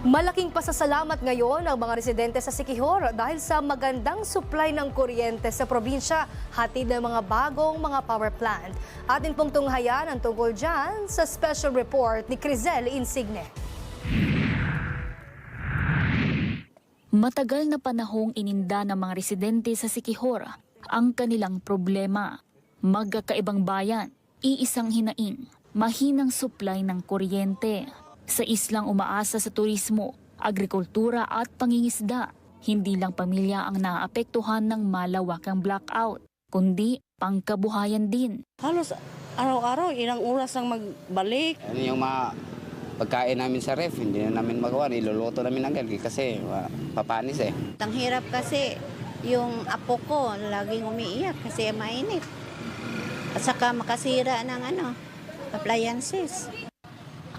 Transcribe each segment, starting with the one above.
Malaking pasasalamat ngayon ang mga residente sa Sikihor dahil sa magandang supply ng kuryente sa probinsya, hatid ng mga bagong mga power plant. Atin pong tunghayan ang tungkol dyan sa special report ni Crizel Insigne. Matagal na panahong ininda ng mga residente sa Sikihor ang kanilang problema. Magkakaibang bayan, iisang hinaing, mahinang supply ng kuryente. Sa islang umaasa sa turismo, agrikultura at pangingisda, hindi lang pamilya ang naapektuhan ng malawakang blackout, kundi pangkabuhayan din. Halos araw-araw, ilang oras ang magbalik. Ano yung mga pagkain namin sa ref, hindi na namin magawa. Niluluto namin agad kasi papanis eh. Ang hirap kasi yung apo ko laging umiiyak kasi mainit. At saka makasira ng ano, appliances.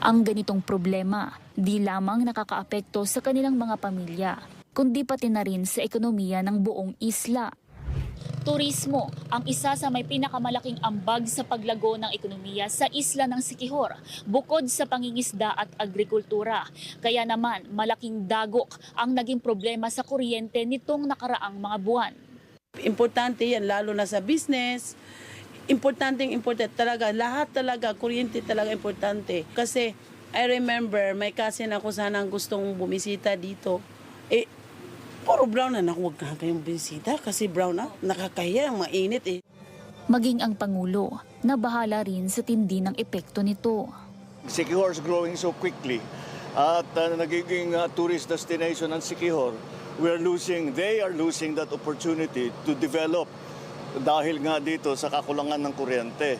Ang ganitong problema di lamang nakakaapekto sa kanilang mga pamilya, kundi pati na rin sa ekonomiya ng buong isla. Turismo ang isa sa may pinakamalaking ambag sa paglago ng ekonomiya sa isla ng Sikihor, bukod sa pangingisda at agrikultura. Kaya naman malaking dagok ang naging problema sa kuryente nitong nakaraang mga buwan. Importante yan, lalo na sa business. Importante importante talaga. Lahat talaga, kuryente talaga importante. Kasi I remember, may kasin ako sanang gustong bumisita dito. Eh, puro brown na. Naku, huwag na kayong bumisita kasi brown na. Nakakahiya, mainit eh. Maging ang Pangulo na bahala rin sa tindi ng epekto nito. Sikihor is growing so quickly at uh, nagiging uh, tourist destination ng Sikihor, we are losing, they are losing that opportunity to develop dahil nga dito sa kakulangan ng kuryente.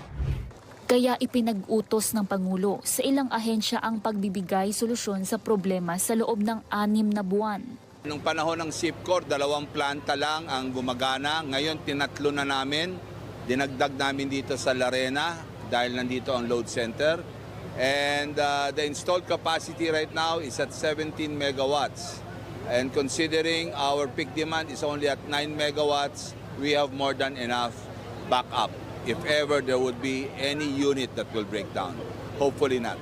Kaya ipinag-utos ng Pangulo sa ilang ahensya ang pagbibigay solusyon sa problema sa loob ng anim na buwan. Nung panahon ng SIPCOR, dalawang planta lang ang gumagana. Ngayon, tinatlo na namin. Dinagdag namin dito sa Larena dahil nandito ang load center. And uh, the installed capacity right now is at 17 megawatts. And considering our peak demand is only at 9 megawatts, we have more than enough backup if ever there would be any unit that will break down. Hopefully not.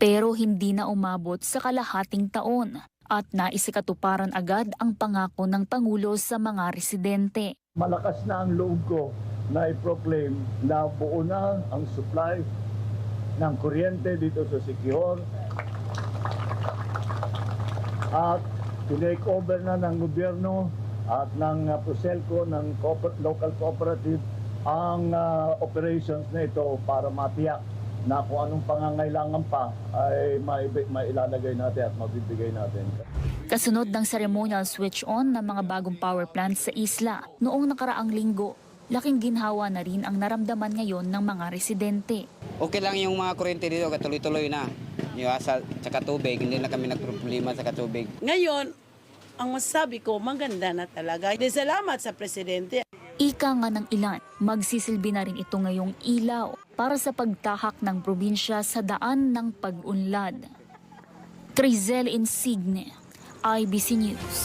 Pero hindi na umabot sa kalahating taon at naisikatuparan agad ang pangako ng Pangulo sa mga residente. Malakas na ang loob ko na i-proclaim na buo na ang supply ng kuryente dito sa Sikihor at tinake over na ng gobyerno at ng uh, Proselco, ng cooper- local cooperative ang uh, operations na ito para matiyak na kung anong pangangailangan pa ay mailalagay natin at mabibigay natin. Kasunod ng ceremonial switch-on ng mga bagong power plants sa isla noong nakaraang linggo, laking ginhawa na rin ang naramdaman ngayon ng mga residente. Okay lang yung mga kuryente dito, katuloy-tuloy na. Yung asa, tsaka tubig, hindi na kami nagproblema sa katubig. Ngayon, ang masasabi ko, maganda na talaga. De, salamat sa Presidente. Ika nga ng ilan, magsisilbi na rin ito ngayong ilaw para sa pagtahak ng probinsya sa daan ng pag-unlad. Trizel Insigne, IBC News.